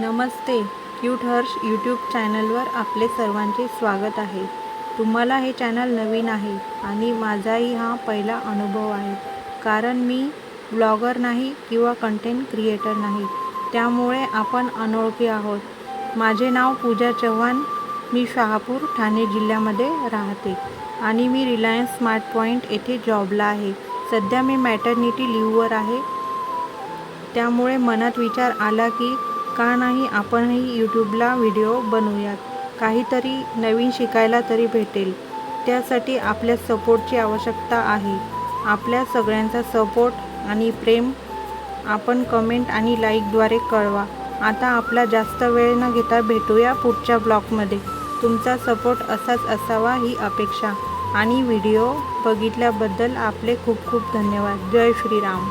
नमस्ते. Cute Harsh YouTube चॅनलवर आपले सर्वांचे स्वागत आहे. तुम्हाला हे चॅनल नवीन आहे आणि माझाही हा पहिला अनुभव आहे. कारण मी ब्लॉगर नाही किंवा कंटेंट क्रिएटर नाही. त्यामुळे आपण अनोळखी आहोत. माझे नाव पूजा चव्हाण. मी शहापूर ठाणे जिल्ह्यामध्ये राहते. आणि मी रिलायन्स स्मार्ट पॉईंट येथे जॉबला आहे. सध्या मी मॅटर्निटी लिव्हवर आहे. त्यामुळे मनात विचार आला की का नाही आपणही यूट्यूबला व्हिडिओ बनवूयात. काहीतरी नवीन शिकायला तरी भेटेल. त्यासाठी आपल्या सपोर्टची आवश्यकता आहे. आपल्या सगळ्यांचा सपोर्ट आणि प्रेम आपण कमेंट आणि लाईकद्वारे कळवा. आता आपला जास्त वेळ न घेता भेटूया पुढच्या ब्लॉगमध्ये तुमचा सपोर्ट असाच असावा ही अपेक्षा. आणि व्हिडिओ बघितल्याबद्दल आपले खूप खूप धन्यवाद. जय श्रीराम.